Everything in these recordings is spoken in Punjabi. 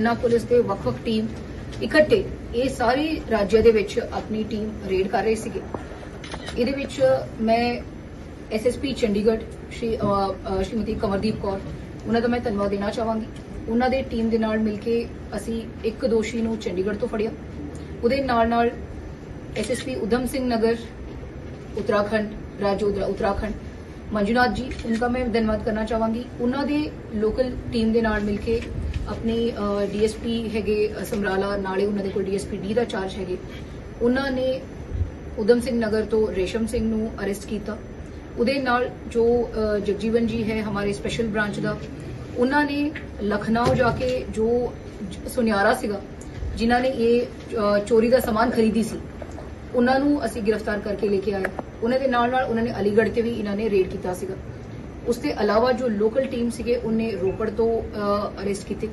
ਖੰਨਾ ਪੁਲਿਸ ਦੇ ਵੱਖ-ਵੱਖ ਟੀਮ ਇਕੱਠੇ ਇਹ ਸਾਰੇ ਰਾਜਾਂ ਦੇ ਵਿੱਚ ਆਪਣੀ ਟੀਮ ਰੇਡ ਕਰ ਰਹੇ ਸੀਗੇ। ਇਹਦੇ ਵਿੱਚ ਮੈਂ ਐਸਐਸਪੀ ਚੰਡੀਗੜ੍ਹ ਸ਼੍ਰੀ ਸ਼੍ਰੀਮਤੀ ਕਮਰਦੀਪ ਕੌਰ, ਉਹਨਾਂ ਦਾ ਮੈਂ ਧੰਨਵਾਦ ਦੇਣਾ ਚਾਹਾਂਗੀ। ਉਹਨਾਂ ਦੇ ਟੀਮ ਦੇ ਨਾਲ ਮਿਲ ਕੇ ਅਸੀਂ ਇੱਕ ਦੋਸ਼ੀ ਨੂੰ ਚੰਡੀਗੜ੍ਹ ਤੋਂ ਫੜਿਆ। ਉਹਦੇ ਨਾਲ ਨਾਲ ਐਸਐਸਪੀ ਉਦਮ ਸਿੰਘ ਨਗਰ, ਉਤਰਾਖੰਡ ਰਾਜੋਦਰਾ ਉਤਰਾਖੰਡ, ਮੰਜੂਨਾਥ ਜੀ, ਉਹਨਾਂ ਦਾ ਮੈਂ ਧੰਨਵਾਦ ਕਰਨਾ ਚਾਹਾਂਗੀ। ਉਹਨਾਂ ਦੇ ਲੋਕਲ ਟੀਮ ਦੇ ਨਾਲ ਮਿਲ ਕੇ ਆਪਣੀ ਡੀਐਸਪੀ ਹੈਗੇ ਸਮਰਾਲਾ, ਨਾਲੇ ਉਹਨਾਂ ਦੇ ਕੋਲ ਡੀਐਸਪੀ ਡੀ ਦਾ ਚਾਰਜ ਹੈਗੇ। ਉਹਨਾਂ ਨੇ ਉਦਮ ਸਿੰਘ ਨਗਰ ਤੋਂ ਰੇਸ਼ਮ ਸਿੰਘ ਨੂੰ ਅਰੈਸਟ ਕੀਤਾ। ਉਹਦੇ ਨਾਲ ਜੋ ਜਗਜੀਵਨ ਜੀ ਹੈ ਹਮਾਰੇ ਸਪੈਸ਼ਲ ਬ੍ਰਾਂਚ ਦਾ, ਉਹਨਾਂ ਨੇ ਲਖਨਊ ਜਾ ਕੇ ਜੋ ਸੁਨਿਆਰਾ ਸੀਗਾ, ਜਿਨ੍ਹਾਂ ਨੇ ਇਹ ਚੋਰੀ ਦਾ ਸਮਾਨ ਖਰੀਦੀ ਸੀ, ਉਹਨਾਂ ਨੂੰ ਅਸੀਂ ਗ੍ਰਿਫਤਾਰ ਕਰਕੇ ਲੈ ਕੇ ਆਏ। ਉਹਨਾਂ ਦੇ ਨਾਲ ਨਾਲ ਉਹਨਾਂ ਨੇ ਅਲੀਗੜ੍ਹ ਤੇ ਵੀ ਇਹਨਾਂ ਨੇ ਰੇਡ ਕੀਤਾ ਸੀਗਾ। ਉਸ ਤੋਂ ਇਲਾਵਾ ਜੋ ਲੋਕਲ ਟੀਮ ਸੀਗੇ, ਉਹਨੇ ਰੋਪੜ ਤੋਂ ਅਰੈਸਟ ਕੀਤੇ।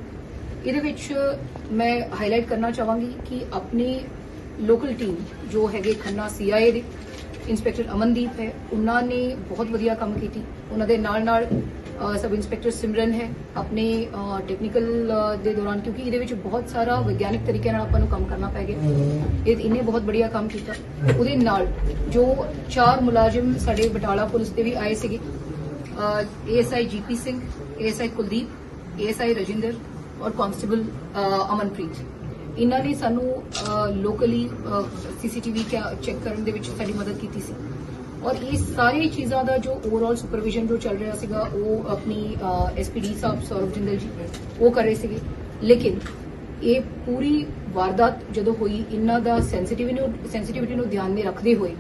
ਇਹਦੇ ਵਿੱਚ ਮੈਂ ਹਾਈਲਾਈਟ ਕਰਨਾ ਚਾਹਾਂਗੀ ਕਿ ਆਪਣੀ ਲੋਕਲ ਟੀਮ ਜੋ ਹੈਗੇ ਖੰਨਾ ਸੀਆਈਏ ਦੇ ਇੰਸਪੈਕਟਰ ਅਮਨਦੀਪ ਹੈ, ਉਹਨਾਂ ਨੇ ਬਹੁਤ ਵਧੀਆ ਕੰਮ ਕੀਤੀ। ਉਹਨਾਂ ਦੇ ਨਾਲ ਨਾਲ ਸਬ ਇੰਸਪੈਕਟਰ ਸਿਮਰਨ ਹੈ ਆਪਣੇ ਟੈਕਨੀਕਲ ਦੇ ਦੌਰਾਨ, ਕਿਉਂਕਿ ਇਹਦੇ ਵਿੱਚ ਬਹੁਤ ਸਾਰਾ ਵਿਗਿਆਨਿਕ ਤਰੀਕੇ ਨਾਲ ਆਪਾਂ ਨੂੰ ਕੰਮ ਕਰਨਾ ਪੈ ਗਿਆ। ਇਹ ਇਹਨੇ ਬਹੁਤ ਬੜੀਆ ਕੰਮ ਕੀਤਾ। ਉਹਦੇ ਨਾਲ ਜੋ ਚਾਰ ਮੁਲਾਜ਼ਮ ਸਾਡੇ ਬਟਾਲਾ ਪੁਲਿਸ ਦੇ ਵੀ ਆਏ ਸੀਗੇ ASI GP Singh ASI Kuldeep ASI Rajinder ਔਰ ਕਾਂਸਟੇਬਲ ਅਮਨਪ੍ਰੀਤ। ਇਹਨਾਂ ਨੇ ਸਾਨੂੰ ਲੋਕਲੀ ਸੀਸੀਟੀਵੀ ਚੈੱਕ ਕਰਨ ਦੇ ਵਿੱਚ ਸਾਡੀ ਮਦਦ ਕੀਤੀ ਸੀ। ਔਰ ਇਹ ਸਾਰੀ ਚੀਜ਼ਾਂ ਦਾ ਜੋ ਓਵਰਆਲ ਸੁਪਰਵਿਜ਼ਨ ਜੋ ਚੱਲ ਰਿਹਾ ਸੀਗਾ, ਉਹ ਆਪਣੀ ਐਸਪੀਡੀ ਸਾਹਿਬ ਸੌਰਵ ਜਿੰਦਲ ਜੀ, ਉਹ ਕਰ ਰਹੇ ਸੀਗੇ। ਲੇਕਿਨ ਇਹ ਪੂਰੀ ਵਾਰਦਾਤ ਜਦੋਂ ਹੋਈ, ਇਹਨਾਂ ਦਾ ਸੈਂਸਿਟੀਵਿਟੀ ਨੂੰ ਸੈਂਸਿਟੀਵਿਟੀ ਨੂੰ ਧਿਆਨ में ਰੱਖਦੇ ਹੋਏ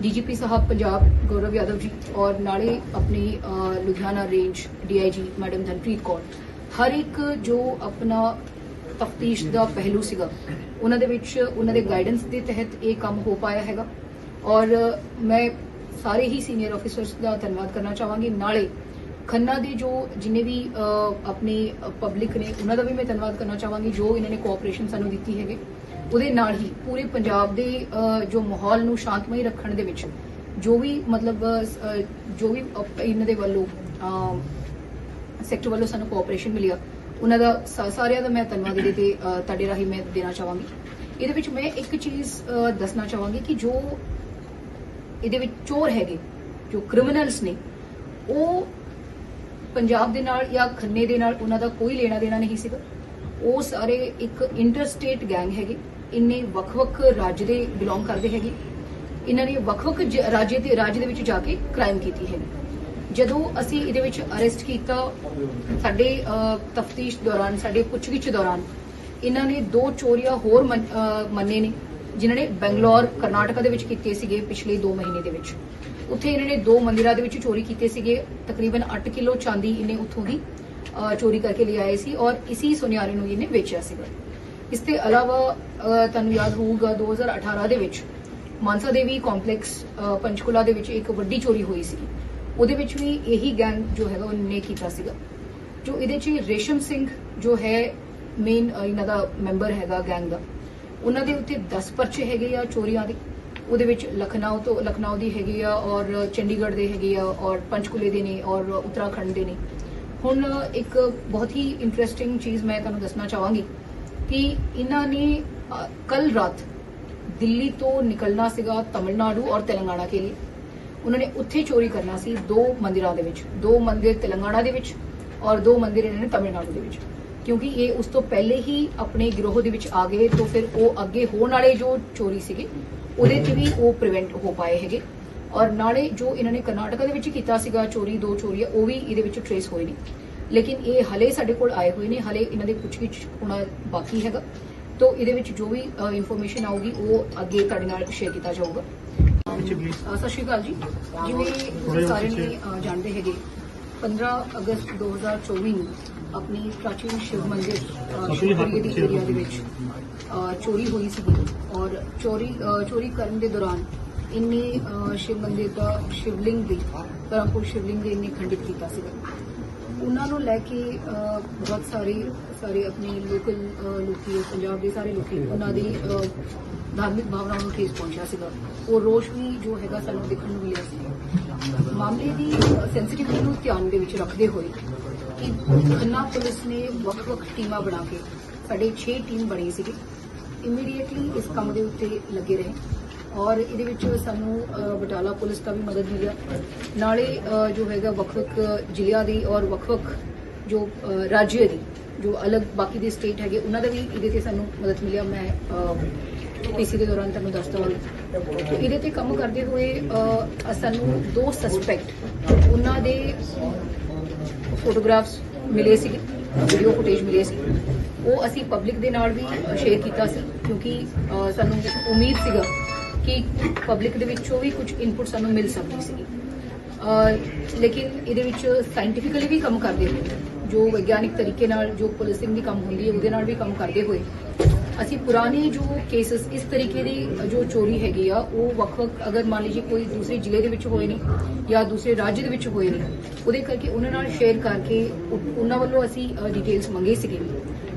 ਡੀਜੀਪੀ ਸਾਹਿਬ ਪੰਜਾਬ, ਗੌਰਵ ਯਾਦਵ ਜੀ ਔਰ ਨਾਲੇ ਆਪਣੀ Ludhiana range DIG madam Dhanpreet Kaur ਹਰ ਇੱਕ ਜੋ ਆਪਣਾ ਤਫਤੀਸ਼ ਦਾ ਪਹਿਲੂ ਸੀਗਾ, ਉਹਨਾਂ ਦੇ ਵਿੱਚ ਉਹਨਾਂ ਦੇ ਗਾਈਡੈਂਸ ਦੇ ਤਹਿਤ ਇਹ ਕੰਮ ਹੋ ਪਾਇਆ ਹੈਗਾ। ਔਰ ਮੈਂ ਸਾਰੇ ਹੀ ਸੀਨੀਅਰ ਆਫੀਸਰਸ ਦਾ ਧੰਨਵਾਦ ਕਰਨਾ ਚਾਹਾਂਗੀ। ਨਾਲੇ ਖੰਨਾ ਦੇ ਜੋ ਜਿੰਨੇ ਵੀ ਆਪਣੇ ਪਬਲਿਕ ਨੇ, ਉਹਨਾਂ ਦਾ ਵੀ ਮੈਂ ਧੰਨਵਾਦ ਕਰਨਾ ਚਾਹਾਂਗੀ, ਜੋ ਇਹਨਾਂ ਨੇ ਕੋਆਪਰੇਸ਼ਨ ਸਾਨੂੰ ਦਿੱਤੀ ਹੈਗੇ। ਉਹਦੇ ਨਾਲ ਹੀ ਪੂਰੇ ਪੰਜਾਬ ਦੇ ਜੋ ਮਾਹੌਲ ਨੂੰ ਸ਼ਾਂਤਮਈ ਰੱਖਣ ਦੇ ਵਿੱਚ ਜੋ ਵੀ ਮਤਲਬ ਜੋ ਵੀ ਇਹਨਾਂ ਦੇ ਵੱਲੋਂ ਸੈਕਟਰ ਵੱਲੋਂ ਸਾਨੂੰ ਕੋਆਪਰੇਸ਼ਨ ਮਿਲਿਆ। ਉਹਨਾਂ ਦਾ ਸਾਰਿਆਂ ਦਾ ਮੈਂ ਧੰਨਵਾਦ ਇਹਦੇ ਤੇ ਤੁਹਾਡੇ ਰਾਹੀਂ ਮੈਂ ਦੇਣਾ ਚਾਹਾਂਗੀ। ਇਹਦੇ ਵਿੱਚ ਮੈਂ ਇੱਕ ਚੀਜ਼ ਦੱਸਣਾ ਚਾਹਾਂਗੀ ਕਿ ਜੋ ਇਹਦੇ ਵਿੱਚ ਚੋਰ ਹੈਗੇ, ਜੋ ਕ੍ਰਿਮੀਨਲਸ ਨੇ, ਉਹ ਪੰਜਾਬ ਦੇ ਨਾਲ ਜਾਂ ਖੰਨੇ ਦੇ ਨਾਲ ਉਹਨਾਂ ਦਾ ਕੋਈ ਲੈਣਾ ਦੇਣਾ ਨਹੀਂ ਸੀਗਾ। ਉਹ ਸਾਰੇ ਇੱਕ ਇੰਟਰਸਟੇਟ ਗੈਂਗ ਹੈਗੇ। ਇੰਨੇ ਵੱਖ-ਵੱਖ ਰਾਜ ਦੇ ਬਿਲੋਂਗ ਕਰਦੇ ਹੈਗੇ। ਇਹਨਾਂ ਨੇ ਵੱਖ-ਵੱਖ ਰਾਜ ਦੇ ਰਾਜ ਦੇ ਵਿੱਚ ਜਾ ਕੇ ਕ੍ਰਾਈਮ ਕੀਤੀ ਹੈ ਜਦੋਂ ਅਸੀਂ ਇਹਦੇ ਵਿੱਚ ਅਰੈਸਟ ਕੀਤਾ ਸਾਡੇ ਤਫਤੀਸ਼ ਦੌਰਾਨ ਸਾਡੇ ਪੁੱਛਗਿੱਛ ਦੌਰਾਨ ਇਹਨਾਂ ਨੇ ਦੋ ਚੋਰੀਆਂ ਹੋਰ ਮੰਨੇ ਨੇ ਜਿਨ੍ਹਾਂ ਨੇ ਬੰਗਲੌਰ ਕਰਨਾਟਕਾ ਦੇ ਵਿੱਚ ਕੀਤੇ ਸੀਗੇ ਪਿਛਲੇ 2 ਮਹੀਨੇ ਦੇ ਵਿੱਚ। ਉੱਥੇ ਇਹਨਾਂ ਨੇ ਦੋ ਮੰਦਿਰਾਂ ਦੇ ਵਿੱਚ ਚੋਰੀ ਕੀਤੇ ਸੀਗੇ ਤਕਰੀਬਨ 8 ਕਿਲੋ ਚਾਂਦੀ ਇਹਨੇ ਉੱਥੋਂ ਦੀ ਚੋਰੀ ਕਰਕੇ ਲੈ ਆਏ ਸੀ ਔਰ ਇਸੀ ਸੁਨਿਆਰੇ ਨੂੰ ਇਹਨੇ ਵੇਚਿਆ ਸੀਗਾ। ਇਸ ਦੇ ਇਲਾਵਾ ਤੁਹਾਨੂੰ ਯਾਦ ਹੋਊਗਾ 2018 ਦੇ ਵਿੱਚ ਮਾਨਸਾ ਦੇਵੀ ਕੰਪਲੈਕਸ ਅ, ਪੰਚਕੂਲਾ ਦੇ ਵਿੱਚ ਇੱਕ ਵੱਡੀ ਚੋਰੀ ਹੋਈ ਸੀ। ਉਹਦੇ ਵਿੱਚ ਵੀ ਇਹੀ ਗੈਂਗ ਜੋ ਹੈਗਾ ਉਹਨੇ ਕੀਤਾ ਸੀਗਾ। ਜੋ ਇਹਦੇ 'ਚ ਰੇਸ਼ਮ ਸਿੰਘ ਜੋ ਹੈ ਮੇਨ ਇਹਨਾਂ ਦਾ ਮੈਂਬਰ ਹੈਗਾ ਗੈਂਗ ਦਾ। ਉਹਨਾਂ ਦੇ ਉੱਤੇ 10 ਪਰਚੇ ਹੈਗੇ ਆ ਚੋਰੀਆਂ ਦੇ। ਉਹਦੇ ਵਿੱਚ ਲਖਨਊ ਤੋਂ, ਲਖਨਊ ਦੀ ਹੈਗੀ ਆ ਔਰ ਚੰਡੀਗੜ੍ਹ ਦੇ ਹੈਗੇ ਆ ਔਰ ਪੰਚਕੂਲੇ ਦੇ ਨੇ ਔਰ ਉੱਤਰਾਖੰਡ ਦੇ ਨੇ। ਹੁਣ ਇੱਕ ਬਹੁਤ ਹੀ ਇੰਟਰਸਟਿੰਗ ਚੀਜ਼ ਮੈਂ ਤੁਹਾਨੂੰ ਦੱਸਣਾ ਚਾਹਾਂਗੀ ਕਿ ਇਹਨਾਂ ਨੇ ਕੱਲ ਰਾਤ ਦਿੱਲੀ ਤੋਂ ਨਿਕਲਣਾ ਸੀਗਾ ਤਮਿਲਨਾਡੂ ਔਰ ਤੇਲੰਗਾਨਾ ਕੇ ਲਈ ਉਹਨਾਂ ਨੇ ਉੱਥੇ ਚੋਰੀ ਕਰਨਾ ਸੀ, ਦੋ ਮੰਦਿਰਾਂ ਦੇ ਵਿੱਚ, ਦੋ ਮੰਦਿਰ ਤੇਲੰਗਾਨਾ ਦੇ ਵਿੱਚ ਔਰ ਦੋ ਮੰਦਿਰ ਇਹਨਾਂ ਨੇ ਤਮਿਲਨਾਡੂ ਦੇ ਵਿੱਚ। ਕਿਉਂਕਿ ਇਹ ਉਸ ਤੋਂ ਪਹਿਲੇ ਹੀ ਆਪਣੇ ਗਿਰੋਹ ਦੇ ਵਿੱਚ ਆ ਗਏ, ਤਾਂ ਫਿਰ ਉਹ ਅੱਗੇ ਹੋਣ ਵਾਲੇ ਜੋ ਚੋਰੀ ਸੀਗੇ, ਉਹਦੇ 'ਚ ਵੀ ਉਹ ਪ੍ਰੀਵੈਂਟ ਹੋ ਪਾਏ ਹੈਗੇ। ਔਰ ਨਾਲੇ ਜੋ ਇਹਨਾਂ ਨੇ ਕਰਨਾਟਕਾ ਦੇ ਵਿੱਚ ਕੀਤਾ ਸੀਗਾ ਚੋਰੀ, ਦੋ ਚੋਰੀਆਂ, ਉਹ ਵੀ ਇਹਦੇ ਵਿੱਚ ਟਰੇਸ ਹੋਏ ਨੇ। ਲੇਕਿਨ ਇਹ ਹਲੇ ਸਾਡੇ ਕੋਲ ਆਏ ਹੋਏ ਨੇ, ਹਲੇ ਇਹਨਾਂ ਦੇ ਪੁੱਛਗਿੱਛ ਹੋਣਾ ਬਾਕੀ ਹੈਗਾ। ਤੋਂ ਇਹਦੇ ਵਿੱਚ ਜੋ ਵੀ ਇਨਫੋਰਮੇਸ਼ਨ ਆਊਗੀ, ਉਹ ਅੱਗੇ ਤੁਹਾਡੇ ਨਾਲ ਸ਼ੇਅਰ ਕੀਤਾ ਜਾਊਗਾ। ਅਹ ਸਤਿ ਸ਼੍ਰੀ ਅਕਾਲ ਜੀ। ਜਿਵੇਂ ਤੁਸੀਂ ਸਾਰੇ ਨੇ ਜਾਣਦੇ ਹੈਗੇ 15 ਅਗਸਤ 2024 ਨੂੰ ਆਪਣੀ ਪ੍ਰਾਚੀਨ ਸ਼ਿਵ ਮੰਦਿਰ ਅਹ, ਸ਼ਿਵਪੁਰੀ ਦੀ ਏਰੀਆ ਦੇ ਵਿੱਚ ਚੋਰੀ ਹੋਈ ਸੀ ਔਰ ਚੋਰੀ ਚੋਰੀ ਕਰਨ ਦੇ ਦੌਰਾਨ ਇੰਨੇ ਸ਼ਿਵ ਮੰਦਿਰ ਦਾ ਸ਼ਿਵਲਿੰਗ ਦੀ ਧਰਮਪੁਰ ਸ਼ਿਵਲਿੰਗ ਦੇ ਇੰਨੇ ਖੰਡਿਤ ਕੀਤਾ ਸੀਗਾ। ਉਹਨਾਂ ਨੂੰ ਲੈ ਕੇ ਬਹੁਤ ਸਾਰੇ ਸਾਰੇ ਆਪਣੇ ਲੋਕਲ ਲੋਕੀ, ਪੰਜਾਬ ਦੇ ਸਾਰੇ ਲੋਕੀ ਉਹਨਾਂ ਦੀ ਧਾਰਮਿਕ ਭਾਵਨਾਵਾਂ ਨੂੰ ਠੇਸ ਪਹੁੰਚਿਆ ਸੀਗਾ। ਉਹ ਰੋਸ਼ ਵੀ ਜੋ ਹੈਗਾ ਸਾਨੂੰ ਦੇਖਣ ਨੂੰ ਮਿਲਿਆ ਸੀ। ਮਾਮਲੇ ਦੀ ਸੈਂਸਿਟੀਵਿਟੀ ਨੂੰ ਧਿਆਨ ਦੇ ਵਿੱਚ ਰੱਖਦੇ ਹੋਏ ਕਿ ਖੰਨਾ ਪੁਲਿਸ ਨੇ ਵੱਖ-ਵੱਖ ਟੀਮਾਂ ਬਣਾ ਕੇ ਸਾਡੇ 6 ਟੀਮ ਬਣੀ ਸੀਗੀ। ਇਮੀਡੀਏਟਲੀ ਇਸ ਕੰਮ ਦੇ ਉੱਤੇ ਲੱਗੇ ਰਹੇ। ਔਰ ਇਹਦੇ ਵਿੱਚ ਸਾਨੂੰ ਬਟਾਲਾ ਪੁਲਿਸ ਦਾ ਵੀ ਮਦਦ ਮਿਲਿਆ ਨਾਲੇ ਜੋ ਹੈਗਾ ਵੱਖ-ਵੱਖ ਜ਼ਿਲ੍ਹਿਆਂ ਦੀ ਔਰ ਵੱਖ-ਵੱਖ ਜੋ ਅ, ਰਾਜ ਦੀ ਜੋ ਅਲੱਗ ਬਾਕੀ ਦੇ ਸਟੇਟ ਹੈਗੇ ਉਹਨਾਂ ਦਾ ਵੀ ਇਹਦੇ ਤੇ ਸਾਨੂੰ ਮਦਦ ਮਿਲਿਆ ਮੈਂ ਪੀਸੀ ਦੇ ਦੌਰਾਨ ਤੁਹਾਨੂੰ ਦੱਸ ਦਵਾਂਗੀ ਇਹਦੇ ਤੇ ਕੰਮ ਕਰਦੇ ਹੋਏ ਸਾਨੂੰ ਦੋ ਸਸਪੈਕਟ ਉਹਨਾਂ ਦੇ ਫੋਟੋਗ੍ਰਾਫਸ ਮਿਲੇ ਸੀ ਵੀਡੀਓ ਫੁਟੇਜ ਮਿਲੇ ਸੀ। ਉਹ ਅਸੀਂ ਪਬਲਿਕ ਦੇ ਨਾਲ ਵੀ ਸ਼ੇਅਰ ਕੀਤਾ ਸੀ ਕਿਉਂਕਿ ਸਾਨੂੰ ਉਮੀਦ ਸੀਗਾ ਕਿ ਪਬਲਿਕ ਦੇ ਵਿੱਚੋਂ ਵੀ ਕੁਝ ਇਨਪੁਟ ਸਾਨੂੰ ਮਿਲ ਸਕਦੀ ਸੀ ਲੇਕਿਨ ਇਹਦੇ ਵਿੱਚ ਸਾਇੰਟੀਫਿਕਲੀ ਵੀ ਕੰਮ ਕਰਦੇ ਹੋਏ, ਜੋ ਵਿਗਿਆਨਿਕ ਤਰੀਕੇ ਨਾਲ ਜੋ ਪੁਲਿਸਿੰਗ ਦੀ ਕੰਮ ਹੁੰਦੀ ਹੈ, ਉਹਦੇ ਨਾਲ ਵੀ ਕੰਮ ਕਰਦੇ ਹੋਏ, ਅਸੀਂ ਪੁਰਾਣੇ ਜੋ ਕੇਸਸ ਇਸ ਤਰੀਕੇ ਦੀ ਜੋ ਚੋਰੀ ਹੈਗੀ ਆ, ਉਹ ਵੱਖ-ਵੱਖ ਅਗਰ ਮੰਨ ਲਈਏ ਕੋਈ ਦੂਸਰੇ ਜ਼ਿਲ੍ਹੇ ਦੇ ਵਿੱਚ ਹੋਏ ਨੇ ਜਾਂ ਦੂਸਰੇ ਰਾਜ ਦੇ ਵਿੱਚ ਹੋਏ ਨੇ, ਉਹਦੇ ਕਰਕੇ ਉਹਨਾਂ ਨਾਲ ਸ਼ੇਅਰ ਕਰਕੇ ਉਹਨਾਂ ਵੱਲੋਂ ਅਸੀਂ ਡਿਟੇਲਸ ਮੰਗੇ ਸੀਗੇ।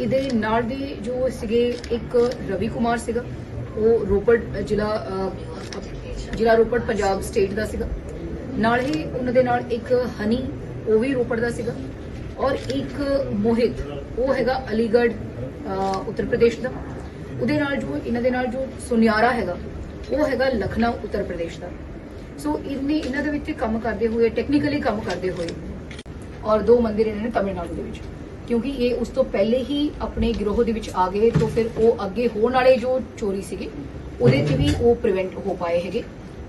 ਇਹਦੇ ਨਾਲ ਦੇ ਜੋ ਸੀਗੇ ਇੱਕ ਰਵੀ ਕੁਮਾਰ ਸੀਗਾ, ਉਹ ਰੋਪੜ ਜ਼ਿਲ੍ਹਾ ਜ਼ਿਲ੍ਹਾ ਰੋਪੜ, ਪੰਜਾਬ ਸਟੇਟ ਦਾ ਸੀਗਾ। ਨਾਲ ਹੀ ਉਹਨਾਂ ਦੇ ਨਾਲ ਇੱਕ ਹਨੀ, ਉਹ ਵੀ ਰੋਪੜ ਦਾ ਸੀਗਾ। ਔਰ ਇੱਕ ਮੋਹਿਤ, ਉਹ ਹੈਗਾ ਅਲੀਗੜ੍ਹ ਉੱਤਰ ਪ੍ਰਦੇਸ਼ ਦਾ। ਉਹਦੇ ਨਾਲ ਜੋ, ਇਹਨਾਂ ਦੇ ਨਾਲ ਜੋ ਸੁਨਿਆਰਾ ਹੈਗਾ, ਉਹ ਹੈਗਾ ਲਖਨਊ, ਉੱਤਰ ਪ੍ਰਦੇਸ਼ ਦਾ। ਸੋ ਇਹਨੇ, ਇਹਨਾਂ ਦੇ ਵਿੱਚ ਕੰਮ ਕਰਦੇ ਹੋਏ ਟੈਕਨੀਕਲੀ ਕੰਮ ਕਰਦੇ ਹੋਏ, ਔਰ ਦੋ ਮੰਦਿਰ ਇਹਨਾਂ ਨੇ ਤਮਿਲਨਾਡੂ ਦੇ ਵਿੱਚ। ਕਿਉਂਕਿ ਇਹ ਉਸ ਤੋਂ ਪਹਿਲੇ ਹੀ ਆਪਣੇ ਗਿਰੋਹ ਦੇ ਵਿੱਚ ਆ ਗਏ, ਤੋਂ ਫਿਰ ਉਹ ਅੱਗੇ ਹੋਣ ਵਾਲੇ ਜੋ ਚੋਰੀ ਸੀਗੇ, ਉਹਦੇ ਤੇ ਵੀ ਉਹ ਪ੍ਰੀਵੈਂਟ ਹੋ ਪਾਏ ਹੈਗੇ।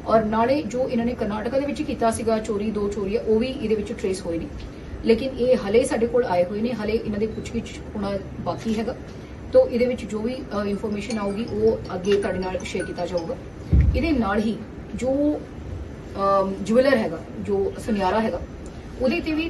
ਔਰ ਨਾਲੇ ਜੋ ਇਹਨਾਂ ਨੇ ਕਰਨਾਟਕਾ ਦੇ ਵਿੱਚ ਕੀਤਾ ਸੀਗਾ ਚੋਰੀ, ਦੋ ਚੋਰੀਆਂ ਉਹ ਵੀ ਇਹਦੇ ਵਿੱਚ ਟਰੇਸ ਹੋਏ ਨੇ। ਲੇਕਿਨ ਇਹ ਹਲੇ ਸਾਡੇ ਕੋਲ ਆਏ ਹੋਏ ਨੇ, ਹਲੇ ਇਹਨਾਂ ਦੇ ਪੁੱਛਗਿੱਛ ਹੋਣਾ ਬਾਕੀ ਹੈਗਾ। ਤੋਂ ਇਹਦੇ ਵਿੱਚ ਜੋ ਵੀ ਇਨਫੋਰਮੇਸ਼ਨ ਆਊਗੀ, ਉਹ ਅੱਗੇ ਤੁਹਾਡੇ ਨਾਲ ਸ਼ੇਅਰ ਕੀਤਾ ਜਾਊਗਾ। ਇਹਦੇ ਨਾਲ ਹੀ ਜੋ ਜੁਵਲਰ ਹੈਗਾ, ਜੋ ਸੁਨਿਆਰਾ ਹੈਗਾ, ਉਹਦੇ ਤੇ ਵੀ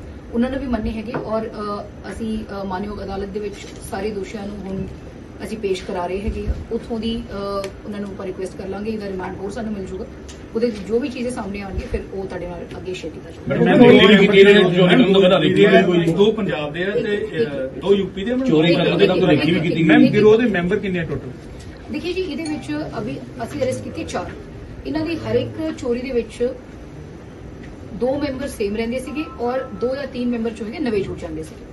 ਉਹਨਾਂ ਨੂੰ ਵੀ ਮੰਨੇ ਹੈਗੇ ਔਰ ਅਸੀਂ ਮਾਨਯੋਗ ਅਦਾਲਤ ਦੇ ਵਿੱਚ ਸਾਰੇ ਦੋਸ਼ੀਆਂ ਨੂੰ ਹੁਣ ਅਸੀਂ ਪੇਸ਼ ਕਰਾ ਰਹੇ ਹੈਗੇ ਉੱਥੋਂ ਦੀ ਉਹਨਾਂ ਨੂੰ ਆਪਾਂ ਰਿਕੁਐਸਟ ਕਰ ਲਾਂਗੇ ਇਹਦਾ ਰਿਮਾਂਡ ਹੋਰ ਸਾਨੂੰ ਮਿਲ ਜੂਗਾ। ਉਹਦੇ ਜੋ ਵੀ ਚੀਜ਼ਾਂ ਸਾਹਮਣੇ ਆਉਣਗੀਆਂ ਫਿਰ ਉਹ ਤੁਹਾਡੇ ਨਾਲ ਅੱਗੇ ਸ਼ੇਅਰ ਕੀਤਾ ਜਾਊਗਾ। ਦੋ ਪੰਜਾਬ ਦੇ ਆ ਤੇ ਦੋ ਯੂਪੀ ਦੇ। ਚੋਰੀ ਕਰਨ ਦੇ ਨਾਲ ਕੋਈ ਵੀ ਕੀਤੀ ਮੈਮ ਗਿਰੋਹ ਦੇ ਮੈਂਬਰ ਕਿੰਨੇ ਆ ਟੋਟਲ ਦੇਖਿਏ ਜੀ ਇਹਦੇ ਵਿੱਚ ਅਭੀ ਅਸੀਂ ਅਰੈਸਟ ਕੀਤੇ ਚਾਰ। ਇਹਨਾਂ ਦੀ ਹਰ ਇੱਕ ਚੋਰੀ ਦੇ ਵਿੱਚ ਦੋ ਮੈਂਬਰ ਸੇਮ ਰਹਿੰਦੇ ਸੀਗੇ ਔਰ ਦੋ ਜਾਂ ਤਿੰਨ ਮੈਂਬਰ ਜੋ ਹੈਗੇ ਨਵੇਂ ਜੁੜ ਜਾਂਦੇ ਸੀਗੇ।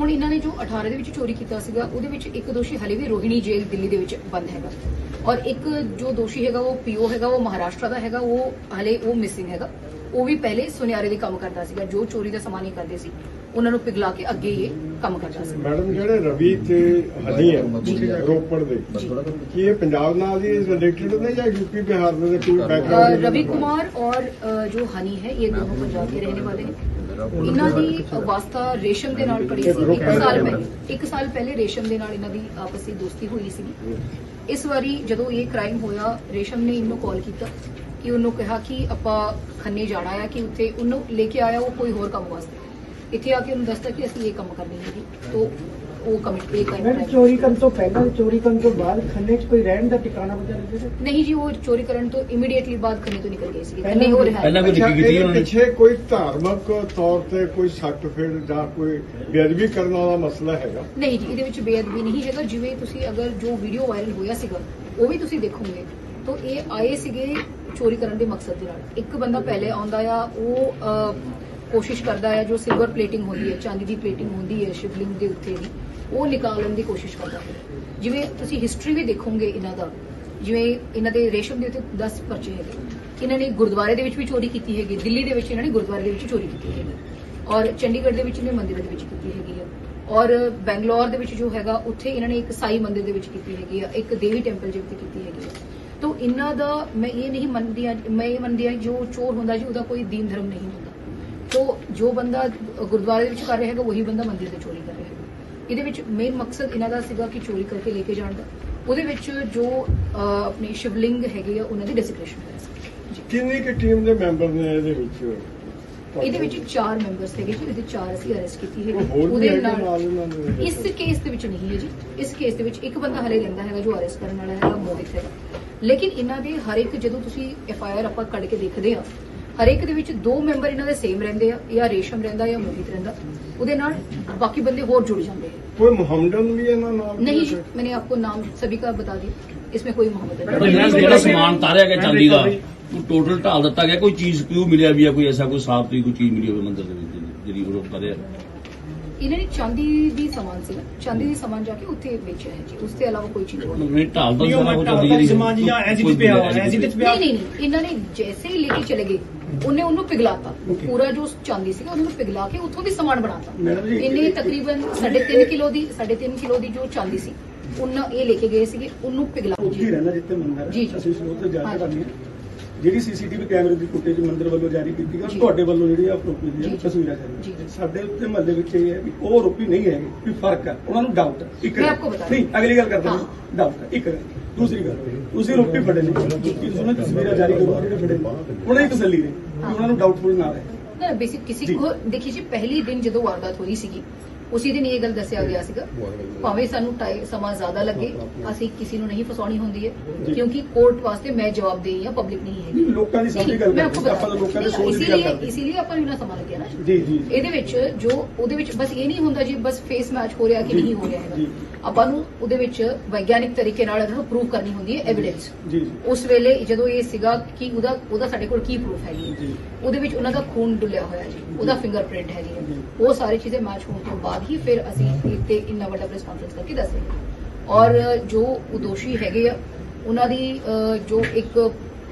ਹੁਣ ਇਹਨਾਂ ਨੇ ਜੋ 18 ਦੇ ਵਿੱਚ ਚੋਰੀ ਕੀਤਾ ਸੀਗਾ, ਉਹਦੇ ਵਿੱਚ ਇੱਕ ਦੋਸ਼ੀ ਹਲੇ ਵੀ ਰੋਹਿਣੀ ਜੇਲ੍ਹ ਦਿੱਲੀ ਦੇ ਵਿੱਚ ਬੰਦ ਹੈਗਾ। ਔਰ ਇੱਕ ਜੋ ਦੋਸ਼ੀ ਹੈਗਾ, ਉਹ ਪੀਓ ਹੈਗਾ, ਉਹ ਮਹਾਰਾਸ਼ਟਰ ਦਾ ਹੈਗਾ, ਉਹ ਹਲੇ ਉਹ ਮਿਸਿੰਗ ਹੈਗਾ। ਉਹ ਵੀ ਪਹਿਲੇ ਸੁਨਿਆਰੇ ਦੇ ਕੰਮ ਕਰਦਾ ਸੀਗਾ ਜੋ ਚੋਰੀ ਦਾ ਸਮਾਨ ਹੀ ਕਰਦੇ ਸੀ ਉਹਨਾਂ ਨੂੰ ਪਿਘਲਾ ਕੇ ਅੱਗੇ ਇਹ ਕੰਮ ਕਰਦਾ ਸੀ। ਮੈਡਮ ਜਿਹੜੇ ਰਵੀ ਤੇ ਹਨੀ ਹੈ ਰੋਪੜ ਦੇ ਕੀ ਇਹ ਪੰਜਾਬ ਨਾਲ ਹੀ ਰਿਲੇਟਡ ਨੇ ਜਾਂ ਯੂਪੀ ਬਿਹਾਰ ਦੇ ਕੋਈ ਬੈਕਗ੍ਰਾਉਂਡ ਰਵੀ ਕੁਮਾਰ ਔਰ ਜੋ ਹਨੀ ਹੈ ਇਹ ਦੋਨੋਂ ਪੰਜਾਬ ਦੇ ਰਹਿਣ ਵਾਲੇ ਨੇ। ਇਹਨਾਂ ਦੀ ਵਾਸਤਾ ਰੇਸ਼ਮ ਦੇ ਨਾਲ ਪੜੀ ਸੀ 1 ਸਾਲ ਪਹਿਲੇ 1 ਸਾਲ ਪਹਿਲੇ ਰੇਸ਼ਮ ਦੇ ਨਾਲ ਇਹਨਾਂ ਦੀ ਆਪਸੀ ਦੋਸਤੀ ਹੋਈ ਸੀ ਇਸ ਵਾਰੀ ਜਦੋਂ ਇਹ ਕ੍ਰਾਈਮ ਹੋਇਆ ਰੇਸ਼ਮ ਨੇ ਇਹਨੂੰ ਕਾਲ ਕੀਤਾ। ਕਿ ਉਹਨੂੰ ਕਿਹਾ ਕਿ ਆਪਾਂ ਖੰਨੇ ਜਾਣਾ ਹੈ ਕਿ ਉੱਥੇ ਉਹਨੂੰ ਲੈ ਕੇ ਆਇਆ ਉਹ ਕੋਈ ਹੋਰ ਕੰਮ ਵਾਸਤੇ। ਇੱਥੇ ਆ ਕੇ ਉਹਨੂੰ ਦੱਸਤਾ ਕਿ ਅਸੀਂ ਇਹ ਕੰਮ ਕਰਨੀ ਹੈਗੀ ਤੋਂ ਉਹ ਕਮਿਟ ਇਹ ਮੈਂ ਚੋਰੀ ਕਰਨ ਤੋਂ ਪਹਿਲਾਂ ਚੋਰੀ ਕਰਨ ਤੋਂ ਬਾਅਦ ਖੰਨੇ 'ਚ ਕੋਈ ਰਹਿਣ ਦਾ ਟਿਕਾਣਾ ਵਗੈਰਾ ਜਿਹੜਾ ਨਹੀਂ ਜੀ ਉਹ ਚੋਰੀ ਕਰਨ ਤੋਂ ਇਮੀਡੀਏਟਲੀ ਬਾਅਦ ਖੰਨੇ ਤੋਂ ਨਿਕਲ ਗਏ ਸੀ ਪਹਿਲਾਂ ਖੰਨੇ ਹੋ। ਰਿਹਾ ਪਹਿਲਾਂ ਕੋਈ ਅੱਛਾ ਕੀਤੀ ਇਹਦੇ ਉਹਨਾਂ ਨੇ ਪਿੱਛੇ ਕੋਈ ਧਾਰਮਿਕ ਤੌਰ ਤੇ ਕੋਈ ਸਰਟੀਫਿਕੇਟ ਜਾਂ ਕੋਈ ਬੇਅਦਬੀ ਕਰਨ ਵਾਲਾ ਮਸਲਾ ਹੈਗਾ? ਨਹੀਂ ਜੀ ਇਹਦੇ ਵਿੱਚ ਬੇਅਦਬੀ ਨਹੀਂ ਹੈਗਾ। ਜਿਵੇਂ ਤੁਸੀਂ ਅਗਰ ਜੋ ਵੀਡੀਓ ਵਾਇਰਲ ਹੋਇਆ ਸੀਗਾ ਉਹ ਵੀ ਤੁਸੀਂ ਦੇਖੋਗੇ। ਤਾਂ ਇਹ ਆਏ ਸੀਗੇ ਚੋਰੀ ਕਰਨ ਦੇ ਮਕਸਦ ਦੇ ਨਾਲ। ਇੱਕ ਬੰਦਾ ਪਹਿਲੇ ਆਉਂਦਾ ਆ, ਉਹ ਕੋਸ਼ਿਸ਼ ਕਰਦਾ ਆ ਜੋ ਸਿਲਵਰ ਪਲੇਟਿੰਗ ਹੁੰਦੀ ਹੈ, ਚਾਂਦੀ ਦੀ ਪਲੇਟਿੰਗ ਹੁੰਦੀ ਹੈ ਸ਼ਿਵਲਿੰਗ ਦੇ ਉੱਤੇ ਦੀ ਉਹ ਨਿਕਾਲਣ ਦੀ ਕੋਸ਼ਿਸ਼ ਕਰਦਾ ਹੈ। ਜਿਵੇਂ ਤੁਸੀਂ ਹਿਸਟਰੀ ਵੀ ਦੇਖੋਗੇ ਇਹਨਾਂ ਦਾ, ਜਿਵੇਂ ਇਹਨਾਂ ਦੇ ਰੇਸ਼ਮ ਦੇ ਉੱਤੇ 10 ਪਰਚੇ ਹੈਗੇ। ਇਹਨਾਂ ਨੇ ਗੁਰਦੁਆਰੇ ਦੇ ਵਿੱਚ ਵੀ ਚੋਰੀ ਕੀਤੀ ਹੈਗੀ, ਦਿੱਲੀ ਦੇ ਵਿੱਚ ਇਹਨਾਂ ਨੇ ਗੁਰਦੁਆਰੇ ਦੇ ਵਿੱਚ ਚੋਰੀ ਕੀਤੀ ਹੈਗੀ। ਔਰ ਚੰਡੀਗੜ੍ਹ ਦੇ ਵਿੱਚ ਇਹਨੇ ਮੰਦਿਰ ਦੇ ਵਿੱਚ ਕੀਤੀ ਹੈਗੀ ਆ। ਔਰ ਬੈਂਗਲੌਰ ਦੇ ਵਿੱਚ ਜੋ ਹੈਗਾ, ਉੱਥੇ ਇਹਨਾਂ ਨੇ ਇੱਕ ਸਾਈ ਮੰਦਿਰ ਦੇ ਵਿੱਚ ਕੀਤੀ ਹੈਗੀ ਆ, ਇੱਕ ਦੇਵੀ ਟੈਂਪਲ ਦੇ ਵਿੱਚ ਕੀਤੀ ਹੈਗੀ ਆ। ਤੋ ਇਹਨਾਂ ਦਾ ਮੈਂ ਇਹ ਨਹੀਂ ਮੰਨਦੀ ਹਾਂ ਮੈਂ ਇਹ ਮੰਨਦੀ ਹਾਂ ਜੋ ਚੋਰ ਹੁੰਦਾ ਜੀ ਉਹਦਾ ਕੋਈ ਦੀਨ ਧਰਮ ਨਹੀਂ ਹੁੰਦਾ। ਤੋ ਜੋ ਬੰਦਾ ਗੁਰਦੁਆਰੇ ਵਿੱਚ ਕਰ ਰਿਹਾ ਹੈਗਾ ਉਹੀ ਬੰਦਾ ਮੰਦਿਰ ਤੇ ਚੋਰੀ ਕਰ ਰਿਹਾ ਇਹਦੇ ਵਿੱਚ ਮੇਨ ਮਕਸਦ ਇਹਨਾਂ ਦਾ ਸੀਗਾ ਕਿ ਚੋਰੀ ਕਰਕੇ ਲੈ ਕੇ ਜਾਣ ਦਾ। ਉਹਦੇ ਵਿੱਚ ਜੋ ਆਪਣੇ ਸ਼ਿਵਲਿੰਗ ਹੈਗੇ ਆ ਉਹਨਾਂ ਦੀ ਸੀ। ਜੀ। ਕਿੰਨੀ ਕਿ ਟੀਮ ਦੇ ਮੈਂਬਰ ਨੇ ਇਹਦੇ ਵਿੱਚ? ਇਹਦੇ ਵਿੱਚ ਚਾਰ ਮੈਂਬਰਸ ਹੈਗੇ ਜੀ ਇਹਦੇ ਚਾਰ ਅਸੀਂ ਅਰੈਸਟ ਕੀਤੀ ਵੀ ਉਹਦੇ ਨਾਲ ਇਸ ਕੇਸ ਦੇ ਵਿੱਚ ਨਹੀਂ ਹੈ ਜੀ। ਇਸ ਕੇਸ ਦੇ ਵਿੱਚ ਇੱਕ ਬੰਦਾ ਹਲੇ ਰਹਿੰਦਾ ਹੈਗਾ ਜੋ ਅਰੈਸਟ ਕਰਨ ਵਾਲਾ ਹੈਗਾ ਮੋਹਿਤ ਹੈਗਾ ਲੇਕਿਨ ਇਹਨਾਂ ਦੇ ਹਰ ਇੱਕ ਜਦੋਂ ਤੁਸੀਂ ਐਫ ਆਈ ਆਰ ਆਪਾਂ ਕੱਢ ਕੇ ਦੇਖਦੇ ਆ ਹਰ ਇੱਕ ਦੇ ਵਿੱਚ ਦੋ ਮੈਂਬਰ ਇਹਨਾਂ ਦੇ ਸੇਮ ਰਹਿੰਦੇ ਆ ਜਾਂ ਰੇਸ਼ਮ ਰਹਿੰਦਾ ਜਾਂ ਮੋਹਿਤ ਰਹਿੰਦਾ ਉਹਦੇ ਨਾਲ ਬਾਕੀ ਬੰਦੇ ਹੋਰ ਜੁੜ ਜਾਂਦੇ हैं ਕੋਈ ਮੁਹੰਮਦਨ ਵੀ ਇਹਨਾਂ ਨਾਲ नहीं जी मैंने आपको नाम सभी का बता दिया इसमें कोई मोहम्मद ਪਰ नहीं ਜਿਹੜਾ ਜਿਹੜਾ ਸਮਾਨ ਤਾਰਿਆ ਗਿਆ ਚਾਂਦੀ ਦਾ ਉਹ ਟੋਟਲ ਢਾਲ ਦਿੱਤਾ ਗਿਆ ਕੋਈ ਚੀਜ਼ ਕਿਉਂ ਮਿਲਿਆ ਵੀ ਆ ਕੋਈ ਐਸਾ ਕੋਈ ਸਾਫ ਦੀ ਕੋਈ ਚੀਜ਼ ਮਿਲੀ ਹੋਵੇ ਮੰਦਿਰ ਦੇ ਵਿੱਚ ਜਿਹੜੀ ਉਹ ਕਰਿਆ ਇਹਨਾਂ ਨੇ ਚਾਂਦੀ ਦੀ ਸਮਾਨ ਸੀ ਚਾਂਦੀ ਦੀ ਸਮਾਨ ਜਾ ਕੇ ਉੱਥੇ ਵੇਚਿਆ ਹੈ ਜੀ। ਉਸ ਤੋਂ ਇਲਾਵਾ ਕੋਈ ਚੀਜ਼ ਹੋਰ ਨਹੀਂ। ਮਤਲਬ ਢਾਲ ਨਹੀਂ, ਉਹ ਸਾਰਾ ਕੁਝ ਦਾ ਜਿਹੜੀ ਸਮਾਨ ਜੀ, ਜਾਂ it is ਪਿਆ ਹੋਇਆ, it is ਪਿਆ। ਨਹੀਂ ਨਹੀਂ ਇਹਨਾਂ ਨੇ ਜੈਸੇ ਹੀ ਲੈ ਕੇ ਚਲੇ ਗਏ। ਉਹਨੇ ਉਹਨੂੰ ਪਿਘਲਾਤਾ ਪੂਰਾ ਜੋ ਚਾਂਦੀ ਸੀਗਾ ਉਹਨੂੰ ਪਿਘਲਾ ਕੇ ਉੱਥੋਂ ਦੀ ਸਮਾਨ ਬਣਾਤਾ ਮੈਡਮ ਜੀ, ਇਹਨੇ ਤਕਰੀਬਨ 3.5 ਕਿਲੋ ਦੀ 3.5 ਕਿਲੋ ਦੀ ਜੋ ਚਾਂਦੀ ਸੀ ਉਹਨਾਂ ਇਹ ਲੈ ਕੇ ਗਏ ਸੀਗੇ ਉਹਨੂੰ ਪਿਘਲਾ ਉੱਥੇ ਹੀ ਰਹਿੰਦਾ ਜਿੱਥੇ ਮੰਦਰ ਹੈ। ਜੀ, ਜੀ। ਅਸੀਂ ਉਸ ਤੇ ਜਾ ਕੇ ਹਾਂਜੀ। ਕਰਨੀ ਹੈ। ਜਿਹੜੀ ਸੀਸੀਟੀਵੀ ਕੈਮਰੇ ਦੀ ਫੁਟੇਜ ਮੰਦਰ ਵੱਲੋਂ ਜਾਰੀ ਕੀਤੀ ਗਈ। ਤੁਹਾਡੇ ਵੱਲੋਂ ਜਿਹੜੀ ਆਰੋਪੀ ਜੀ, ਦੀ ਜੀ। ਤਸਵੀਰਾਂ ਜਾਰੀ। ਸਾਡੇ ਉੱਤੇ ਮਹੱਲੇ ਵਿੱਚ ਇਹ ਹੈ ਕਿ ਉਹ ਆਰੋਪੀ ਨਹੀਂ ਹੈਗੇ ਵੀ ਫ਼ਰਕ ਹੈ। ਉਹਨਾਂ ਨੂੰ ਡਾਊਟ ਹੈ। ਇੱਕ ਨਹੀਂ ਅਗਲੀ ਗੱਲ ਕਰਦਾ ਹਾਂ। ਡਾਊਟ ਹੈ। ਇੱਕ ਦੂਸਰੀ ਗੱਲ। ਤੁਸੀਂ ਆਰੋਪੀ ਫੜੇ ਨੇ। ਤੁਸੀਂ ਉਹਨਾਂ ਦੀ ਤਸਵੀਰਾਂ ਜਾਰੀ ਕਰੋ ਜਿਹੜੇ ਫੜੇ ਉਹਨਾਂ ਦੀ ਤਸੱਲੀ ਨੇ ਉਹਨਾਂ ਨੂੰ ਡਾਊਟਫੁਲ ਨਾ ਰਹੇ। ਨਾ ਬੇਸਿਕ ਕਿਸੇ। ਕੋ ਦੇਖੀ ਜੀ ਪਹਿਲੀ ਦਿਨ ਜਦੋਂ ਵਾਰਦਾਤ ਹੋਈ ਸੀਗੀ ਉਸੇ ਦਿਨ ਇਹ ਗੱਲ ਦੱਸਿਆ ਗਿਆ ਸੀਗਾ। ਭਾਵੇਂ ਸਾਨੂੰ ਟਾਈ- ਸਮਾਂ ਜ਼ਿਆਦਾ ਲੱਗੇ ਅਸੀਂ ਕਿਸੇ ਨੂੰ ਨਹੀਂ ਫਸਾਉਣੀ ਹੁੰਦੀ ਹੈ ਕਿਉਂਕਿ ਕੋਰਟ ਵਾਸਤੇ ਮੈਂ ਜਵਾਬਦੇਹੀ ਹਾਂ ਪਬਲਿਕ ਨਹੀਂ ਹੈ ਲੋਕਾਂ ਦੀ ਸਾਂਝੀ ਗੱਲ ਕਰਦੇ ਆਪਾਂ ਤਾਂ ਲੋਕਾਂ ਦੇ ਸੋਚ ਦੀ ਗੱਲ ਕਰਦੇ ਇਸੇ ਲਈ ਆਪਾਂ ਇਹਨਾਂ ਸਮਾਂ ਲੱਗਿਆ ਨਾ। ਜੀ ਜੀ। ਇਹਦੇ ਵਿੱਚ ਜੋ ਉਹਦੇ ਵਿੱਚ ਬਸ ਇਹ ਨਹੀਂ ਹੁੰਦਾ ਜੀ ਬਸ ਫੇਸ ਮੈਚ ਹੋ ਰਿਹਾ ਕਿ ਨਹੀਂ ਹੋ ਰਿਹਾ ਜੀ। ਆਪਾਂ ਨੂੰ ਉਹਦੇ ਵਿੱਚ ਵਿਗਿਆਨਿਕ ਤਰੀਕੇ ਨਾਲ ਇਹਨਾਂ ਨੂੰ ਪ੍ਰੂਵ ਕਰਨੀ ਹੁੰਦੀ ਹੈ ਐਵੀਡੈਂਸ ਜੀ ਉਸ ਵੇਲੇ ਜਦੋਂ ਇਹ ਸੀਗਾ ਕਿ ਉਹਦਾ ਉਹਦਾ ਸਾਡੇ ਕੋਲ ਕੀ ਪ੍ਰੂਫ ਹੈਗੀ ਹੈ। ਜੀ। ਉਹਦੇ ਵਿੱਚ ਉਹਨਾਂ ਦਾ ਖੂਨ ਡੁੱਲਿਆ ਹੋਇਆ ਜੀ ਉਹਦਾ ਫਿੰਗਰਪ੍ਰਿੰਟ ਹੈਗੀ ਹੈ। ਜੀ। ਉਹ ਸਾਰੀ ਚੀਜ਼ਾਂ ਮੈਚ ਹੋਣ ਤੋਂ ਬਾਅਦ ਹੀ ਫਿਰ ਅਸੀਂ ਇੱਥੇ ਇੰਨਾ ਵੱਡਾ ਪ੍ਰੈਸ ਕਾਨਫਰੰਸ ਕਰਕੇ ਦੱਸ ਰਹੇ ਹਾਂ ਔਰ ਜੋ ਉਹ ਦੋਸ਼ੀ ਹੈਗੇ ਆ ਉਹਨਾਂ ਦੀ ਜੋ ਇੱਕ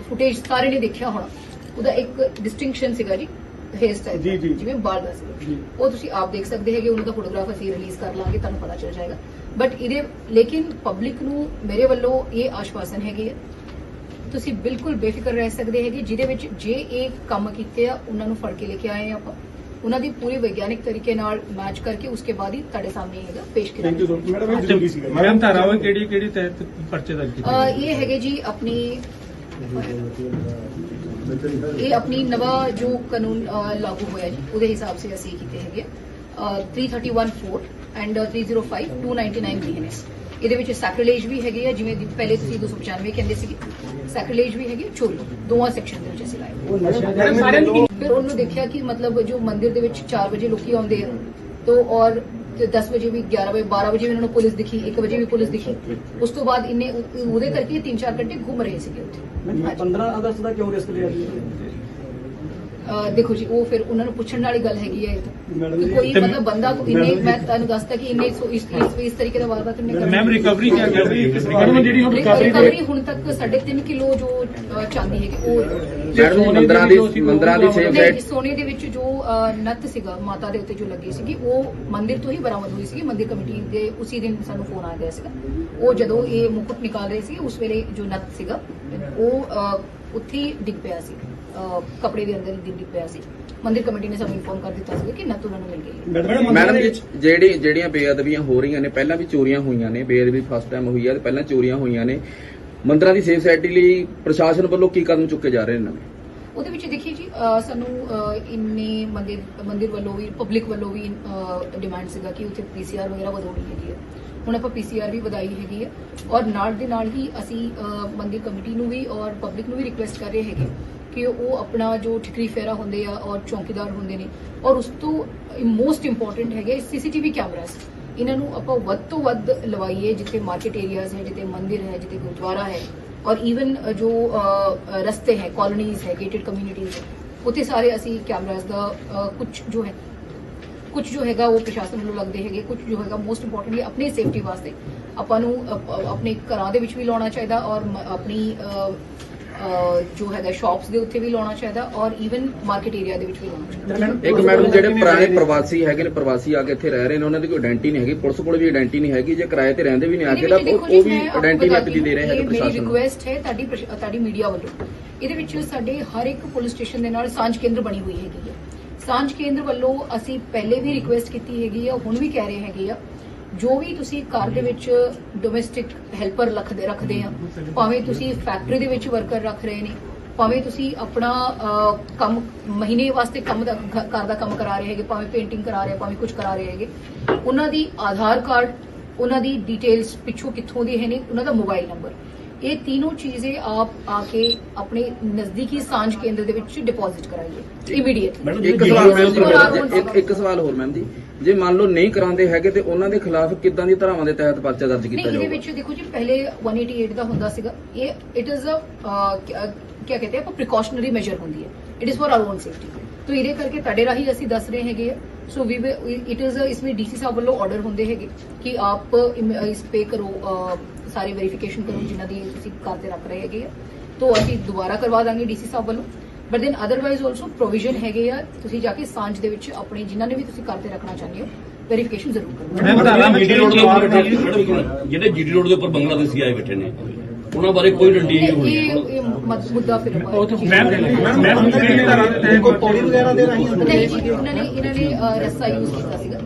ਫੁਟੇਜ ਸਾਰੇ ਨੇ ਦੇਖਿਆ ਹੋਣਾ ਉਹਦਾ ਇੱਕ ਡਿਸਟਿੰਕਸ਼ਨ ਸੀਗਾ ਜੀ ਹੇਅਰ ਸਟਾਈਲ ਜੀ, ਜੀ। ਜਿਵੇਂ ਬਾਲ ਦਾ ਜੀ ਉਹ ਤੁਸੀਂ ਆਪ ਦੇਖ ਸਕਦੇ ਹੈਗੇ ਉਹਨਾਂ ਦਾ ਫੋਟੋਗ੍ਰਾਫ ਅਸੀਂ ਰਿਲੀਜ਼ ਕਰ ਲਾਂਗੇ ਤੁਹਾਨੂੰ ਪਤਾ ਚੱਲ ਜਾਏਗਾ ਬਟ ਇਹਦੇ ਲੇਕਿਨ ਪਬਲਿਕ ਨੂੰ ਮੇਰੇ ਵੱਲੋਂ ਇਹ ਆਸ਼ਵਾਸਨ ਹੈਗੇ ਆ ਤੁਸੀਂ ਬਿਲਕੁਲ ਬੇਫਿਕਰ ਰਹਿ ਸਕਦੇ ਹੈਗੇ ਜਿਹਦੇ ਵਿੱਚ ਜੇ ਇਹ ਕੰਮ ਕੀਤੇ ਆ ਉਹਨਾਂ ਨੂੰ ਫੜ ਕੇ ਲੈ ਕੇ ਆਏ ਆਪਾਂ ਉਹਨਾਂ ਦੀ ਪੂਰੀ ਵਿਗਿਆਨਿਕ ਤਰੀਕੇ ਨਾਲ ਮੈਚ ਕਰਕੇ ਉਸਕੇ ਬਾਅਦ ਹੀ ਤੁਹਾਡੇ ਸਾਹਮਣੇ ਹੈਗਾ ਪੇਸ਼ ਕੀਤਾ ਥੈਂਕ ਯੂ ਸਰ ਮੈਡਮ ਇਹ ਜ਼ਰੂਰੀ ਸੀਗਾ ਮੈਮ ਧਾਰਾਵਾਂ ਕਿਹੜੀ ਕਿਹੜੀ ਤਹਿਤ ਪਰਚੇ ਦਰਜ ਕੀਤੇ ਇਹ ਹੈਗੇ ਜੀ ਆਪਣੀ ਇਹ ਆਪਣੀ ਨਵਾਂ ਜੋ ਕਾਨੂੰਨ ਲਾਗੂ ਹੋਇਆ ਜੀ ਉਹਦੇ ਹਿਸਾਬ ਸੇ ਅਸੀਂ ਕੀਤੇ ਹੈਗੇ ਅਹ, 3314 ਐਂਡ 305299 ਬੀਐਨਐਸ ਇਹਦੇ ਵਿੱਚ ਸੈਕ੍ਰਿਲੇਜ ਵੀ ਹੈਗੇ ਆ ਜਿਵੇਂ ਦੀ ਪਹਿਲੇ ਤੁਸੀਂ 295 ਕਹਿੰਦੇ ਸੀਗੇ। ਸੈਕ੍ਰਿਲੇਜ ਵੀ ਹੈਗੇ ਚੋਰੀ ਦੋਵਾਂ ਸੈਕਸ਼ਨ ਦੇ ਵਿੱਚ ਅਸੀਂ ਲਾਏ। ਫਿਰ ਉਹਨੂੰ ਦੇਖਿਆ ਕਿ ਮਤਲਬ ਜੋ ਮੰਦਿਰ ਦੇ ਵਿੱਚ 4 ਵਜੇ ਲੋਕੀ ਆਉਂਦੇ ਆ ਤੋ ਔਰ ਤੇ 10 ਵਜੇ ਵੀ 11 ਵਜੇ 12 ਵਜੇ ਵੀ ਇਹਨਾਂ ਨੂੰ ਪੁਲਿਸ ਦਿਖੀ 1 ਵਜੇ ਵੀ ਪੁਲਿਸ ਦਿਖੀ। ਉਸ ਤੋਂ ਬਾਅਦ ਇਹਨੇ ਉਹ- ਉਹਦੇ ਕਰਕੇ 3-4 ਘੰਟੇ ਘੁੰਮ ਰਹੇ ਸੀਗੇ ਉੱਥੇ। ਹਾਂਜੀ। 15 ਅਗਸਤ ਦਾ ਕਿਉਂ ਰਿਸਕ ਲਿਆ ਦੇਖੋ ਜੀ ਉਹ ਫਿਰ ਉਹਨਾਂ ਨੂੰ ਪੁੱਛਣ ਵਾਲੀ ਗੱਲ ਹੈਗੀ ਹੈ ਕਿ ਕੋਈ ਮਤਲਬ ਬੰਦਾ ਕੋਈ ਇੰਨੇ ਮੈਂ ਤੁਹਾਨੂੰ ਦੱਸਦਾ ਕਿ ਇੰਨੇ ਸੋ- ਇਸ ਇਸ ਇਸ ਤਰੀਕੇ ਦਾ ਵਾਰਦਾਤ ਕਰਨਾ ਮੈਮ ਰਿਕਵਰੀ ਕੀ ਕਰ ਰਹੀ ਮੈਡਮ ਜਿਹੜੀ ਹੁਣ ਰਿਕਵਰੀ ਰਿਕਵਰੀ ਹੁਣ ਤੱਕ 3.5 ਕਿਲੋ ਜੋ ਚਾਂਦੀ ਹੈਗੀ ਉਹ ਮੈਡਮ ਮੰਦਰਾਂ ਦੀ ਮੰਦਰਾਂ ਦੀ ਸੇਫ ਸਾਈਡ ਸੋਨੇ ਦੇ ਵਿੱਚ ਜੋ ਨੱਤ ਸੀਗਾ ਮਾਤਾ ਦੇ ਉੱਤੇ ਜੋ ਲੱਗੀ ਸੀਗੀ ਉਹ ਮੰਦਿਰ ਤੋਂ ਹੀ ਬਰਾਮਦ ਹੋਈ ਸੀਗੀ। ਮੰਦਿਰ ਕਮੇਟੀ ਦੇ ਉਸੇ ਦਿਨ ਸਾਨੂੰ ਫੋਨ ਆ ਗਿਆ ਸੀਗਾ। ਉਹ ਜਦੋਂ ਇਹ ਮੁਕਟ ਨਿਕਾਲ ਰਹੇ ਸੀ ਉਸ ਵੇਲੇ ਜੋ ਨੱਤ ਸੀਗਾ ਉਹ ਉੱਥੇ ਹੀ ਡਿੱਗ ਪਿਆ ਸੀ। ਕੱਪੜੇ ਦੇ ਅੰਦਰ ਹੀ ਡਿੱਗ ਪਿਆ ਸੀ। ਮੰਦਿਰ ਕਮੇਟੀ ਨੇ ਸਾਨੂੰ ਇਨਫੋਰਮ ਕਰ ਦਿੱਤਾ ਸੀ ਕਿ ਨੂੰ ਮਿਲ ਗਈ ਹੈ। ਮੈਡਮ ਜੀ ਜਿਹੜੀ ਜਿਹੜੀਆਂ ਬੇਅਦਬੀਆਂ ਹੋ ਰਹੀਆਂ ਨੇ ਪਹਿਲਾਂ ਵੀ ਚੋਰੀਆਂ ਹੋਈਆਂ ਨੇ ਬੇਅਦਬੀ ਫਸਟ ਟਾਈਮ ਹੋਈ ਆ ਤੇ ਪਹਿਲਾਂ ਚੋਰੀਆਂ ਹੋਈਆਂ ਨੇ। ਮੰਦਰਾਂ ਦੀ ਸੇਫ ਸਾਈਡ ਲਈ ਪ੍ਰਸ਼ਾਸਨ ਵੱਲੋਂ ਕੀ ਕਦਮ ਚੁੱਕੇ ਜਾ ਰਹੇ ਨੇ ਨਵੇਂ? ਉਹਦੇ ਵਿੱਚ ਦੇਖੀਏ ਜੀ ਅਹ ਸਾਨੂੰ ਅਹ ਇੰਨੇ ਮੰਦਿਰ ਮੰਦਿਰ ਵੱਲੋਂ ਵੀ ਪਬਲਿਕ ਵੱਲੋਂ ਵੀ ਡਿਮਾਂਡ ਸੀਗਾ ਕਿ ਉੱਥੇ ਪੀਸੀਆਰ ਵਗੈਰਾ ਵਧਾਉਣੀ ਹੈਗੀ ਹੈ। ਹੁਣ ਆਪਾਂ ਪੀਸੀਆਰ ਵੀ ਵਧਾਈ ਹੈਗੀ ਹੈ ਔਰ ਨਾਲ ਦੇ ਨਾਲ ਹੀ ਅਸੀਂ ਮੰਦਿਰ ਕਮੇਟੀ ਨੂੰ ਵੀ ਔਰ ਪਬਲਿਕ ਨੂੰ ਵੀ ਰਿਕੁਐਸਟ ਕਰ ਰਹੇ ਹੈਗੇ ਕਿ ਉਹ ਆਪਣਾ ਜੋ ਠਿਕਰੀ ਫੇਰਾ ਹੁੰਦੇ ਆ ਔਰ ਚੌਕੀਦਾਰ ਹੁੰਦੇ ਨੇ ਔਰ ਉਸ ਤੋਂ ਮੋਸਟ ਇੰਪੋਰਟੈਂਟ ਹੈਗੇ ਸੀਸੀਟੀਵੀ ਕੈਮਰਾਸ ਇਹਨਾਂ ਨੂੰ ਆਪਾਂ ਵੱਧ ਤੋਂ ਵੱਧ ਲਵਾਈਏ ਜਿੱਥੇ ਮਾਰਕੀਟ ਏਰੀਆਜ਼ ਹੈ, ਜਿੱਥੇ ਮੰਦਿਰ ਹੈ, ਜਿੱਥੇ ਗੁਰਦੁਆਰਾ ਹੈ ਔਰ ਈਵਨ ਜੋ ਰਸਤੇ ਹੈ ਕਾਲੋਨੀਜ਼ ਹੈ ਗੇਟਡ ਕਮਿਊਨਿਟੀਜ਼ ਹੈ, ਉੱਥੇ ਸਾਰੇ ਅਸੀਂ ਕੈਮਰਾਸ ਦਾ ਕੁਝ ਜੋ ਹੈ ਕੁਝ ਜੋ ਹੈਗਾ ਉਹ ਪ੍ਰਸ਼ਾਸਨ ਵੱਲੋਂ ਲੱਗਦੇ ਹੈਗੇ ਕੁਝ ਜੋ ਹੈਗਾ ਮੋਸਟ ਇੰਪੋਰਟੈਂਟਲੀ ਆਪਣੀ ਸੇਫਟੀ ਵਾਸਤੇ। ਆਪਾਂ ਨੂੰ ਆਪਣੇ ਘਰਾਂ ਦੇ ਵਿੱਚ ਵੀ ਲਾਉਣਾ ਚਾਹੀਦਾ ਔਰ ਆਪਣੀ ਜੋ ਹੈਗਾ ਸ਼ਾਪਸ ਦੇ ਉੱਤੇ ਵੀ ਲਾਉਣਾ ਚਾਹੀਦਾ ਔਰ ਈਵਨ ਮਾਰਕੀਟ ਏਰੀਆ ਦੇ ਵਿੱਚ ਵੀ ਲਾਉਣਾ ਚਾਹੀਦਾ। ਇੱਕ ਮੈਡਮ ਜਿਹੜੇ ਪੁਰਾਣੇ ਪ੍ਰਵਾਸੀ ਹੈਗੇ ਨੇ ਪ੍ਰਵਾਸੀ ਆ ਕੇ ਇੱਥੇ ਰਹਿ ਰਹੇ ਨੇ ਉਹਨਾਂ ਦੀ ਕੋਈ ਆਇਡੈਂਟੀ ਨਹੀਂ ਹੈਗੀ ਪੁਲਿਸ ਕੋਲ ਵੀ ਆਇਡੈਂਟੀ ਨਹੀਂ ਹੈਗੀ ਜੇ ਕਿਰਾਏ ਤੇ ਰਹਿੰਦੇ ਵੀ ਨਹੀਂ ਆ ਕੇ ਤਾਂ ਉਹ ਵੀ ਆਇਡੈਂਟੀ ਲੱਗ ਦੇ ਰਹੇ ਹੈਗੇ ਪ੍ਰਸ਼ਾਸਨ ਮੇਰੀ ਰਿਕੁਐਸਟ ਹੈ ਤੁਹਾਡੀ ਤੁਹਾਡੀ ਮੀਡੀਆ ਵੱਲੋਂ। ਇਹਦੇ ਵਿੱਚ ਸਾਡੇ ਹਰ ਇੱਕ ਪੁਲਿਸ ਸਟੇਸ਼ਨ ਦੇ ਨਾਲ ਸਾਂਝ ਕੇਂਦਰ ਬਣੀ ਹੋਈ ਹੈਗੀ ਹੈ। ਸਾਂਝ ਕੇਂਦਰ ਵੱਲੋਂ ਅਸੀਂ ਪਹਿਲੇ ਵੀ ਰਿਕੁਐਸਟ ਕੀਤੀ ਹੈਗੀ ਆ, ਹੁਣ ਵੀ ਕਹਿ ਰਹੇ ਹੈਗੇ ਆ, ਜੋ ਵੀ ਤੁਸੀਂ ਘਰ ਦੇ ਵਿੱਚ ਡੋਮੈਸਟਿਕ ਹੈਲਪਰ ਰੱਖਦੇ ਰੱਖਦੇ ਆ, ਭਾਵੇਂ ਤੁਸੀਂ ਫੈਕਟਰੀ ਦੇ ਵਿੱਚ ਵਰਕਰ ਰੱਖ ਰਹੇ ਨੇ, ਭਾਵੇਂ ਤੁਸੀਂ ਆਪਣਾ ਕੰਮ ਮਹੀਨੇ ਵਾਸਤੇ ਕੰਮ ਦਾ ਘਰ ਦਾ ਕੰਮ ਕਰਾ ਰਹੇ ਹੈਗੇ, ਭਾਵੇਂ ਪੇਂਟਿੰਗ ਕਰਾ ਰਹੇ ਭਾਵੇਂ ਕੁਝ ਕਰਾ ਰਹੇ ਹੈਗੇ, ਉਹਨਾਂ ਦੀ ਆਧਾਰ ਕਾਰਡ ਉਹਨਾਂ ਦੀ ਡਿਟੇਲਸ ਪਿੱਛੋਂ ਕਿੱਥੋਂ ਦੀ ਹੈ ਨੇ ਉਹਨਾਂ ਦਾ ਮੋਬਾਈਲ ਨੰਬਰ ਇਹ तीनों ਚੀਜ਼ੇ ਆਪ ਆ ਕੇ ਆਪਣੇ ਨਜ਼ਦੀਕੀ ਸਾਂਝ ਕੇਂਦਰ ਦੇ ਵਿੱਚ ਡਿਪੋਜ਼ਿਟ ਕਰਾਈਏ ਇਮੀਡੀਏਟ ਇੱਕ ਸਵਾਲ ਹੋਰ ਮੈਮ ਜੀ। ਜੇ ਮੰਨ ਲਓ ਨਹੀਂ ਕਰਾਉਂਦੇ ਹੈਗੇ ਤੇ ਉਹਨਾਂ ਦੇ ਖਿਲਾਫ ਕਿੱਦਾਂ ਦੀ ਧਾਰਾਵਾਂ ਦੇ ਤਹਿਤ ਪਰਚਾ ਦਰਜ ਕੀਤਾ ਜਾਊਗਾ ਇਹਦੇ ਵਿੱਚ ਦੇਖੋ ਜੀ ਪਹਿਲੇ 188 ਦਾ ਹੁੰਦਾ ਸੀਗਾ। ਇਹ ਇਟ ਇਜ਼ ਅ ਕੀ ਕਹਿੰਦੇ ਆਪਾਂ ਪ੍ਰੀਕਾਸ਼ਨਰੀ ਮੈਜਰ ਹੁੰਦੀ ਹੈ। It is for our own safety ਤੋ ਇਹਦੇ ਕਰਕੇ ਤੁਹਾਡੇ ਰਾਹੀਂ ਅਸੀਂ ਦੱਸ ਰਹੇ ਹੈਗੇ ਸੋ ਵੀ ਇਟ ਇਜ਼ ਇਸ ਵਿੱਚ ਡੀਸੀ ਸਾਹਿਬ ਵੱਲੋਂ ਆਰਡਰ ਹੁੰਦੇ ਹੈਗੇ ਕਿ ਆਪ ਇਸ ਪੇ ਕਰੋ ਸਾਰੀ ਵੈਰੀਫਿਕੇਸ਼ਨ ਕਰੋ ਜਿਨ੍ਹਾਂ ਦੀ ਤੁਸੀਂ ਕਾਰ ਤੇ ਰੱਖ ਰਹੇ ਹੈਗੇ ਆ। ਤੋ ਅਸੀਂ ਦੁਬਾਰਾ ਕਰਵਾ ਦਾਂਗੇ ਡੀਸੀ ਸਾਹਿਬ ਵੱਲੋਂ। But then otherwise also provision ਹੈਗੇ ਆ ਤੁਸੀਂ ਜਾ ਕੇ ਸਾਂਝ ਦੇ ਵਿੱਚ ਆਪਣੇ ਜਿਨ੍ਹਾਂ ਨੇ ਵੀ ਤੁਸੀਂ ਕਾਰ ਤੇ ਰੱਖਣਾ ਚਾਹੁੰਦੇ ਹੋ ਵੈਰੀਫਿਕੇਸ਼ਨ ਜ਼ਰੂਰ ਕਰੋ। ਜਿਹੜੇ ਜੀਡੀ ਰੋਡ ਦੇ ਉੱਪਰ- ਜਿਹੜੇ ਜੀਡੀ ਰੋਡ ਦੇ ਉੱਪਰ ਬੰਗਲਾਦੇਸ਼ੀ ਆਏ ਬੈਠੇ ਨੇ ਉਹਨਾਂ ਬਾਰੇ ਕੋਈ ਡੰਡੀ ਨਹੀਂ ਹੋਣੀ। ਇਹ ਇਹ ਮਤ- ਮੁੱਦਾ ਫਿਰ ਧਾਰਾ ਦੇ ਤਹਿਤ ਕੋਈ ਪੌੜੀ ਵਗੈਰਾ ਦੇ ਰਾਹੀਂ ਨਹੀਂ ਜੀ ਉਹਨਾਂ ਨੇ ਇਹਨਾਂ ਨੇ ਅ, ਰੱਸਾ ਯੂਜ਼ ਕੀਤਾ ਸੀਗਾ।